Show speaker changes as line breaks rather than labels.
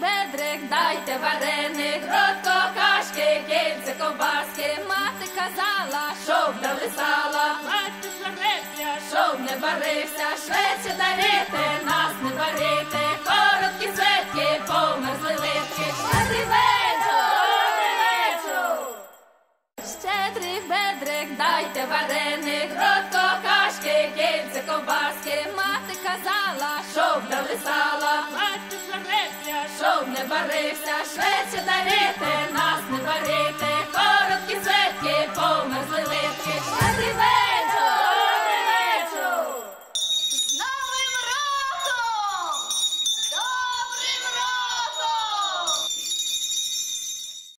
бедрик, дайте вареник, кротко кашки, кільце ковбаски. Мати казала, щоб дали сала,
Батько сварився,
щоб не барився, швидше дарити, нас не варити. Короткі свитки, померзли литки. Щедрий вечір! Щедрий бедрик, дайте вареник, кротко щоб не парився, швидше дарити,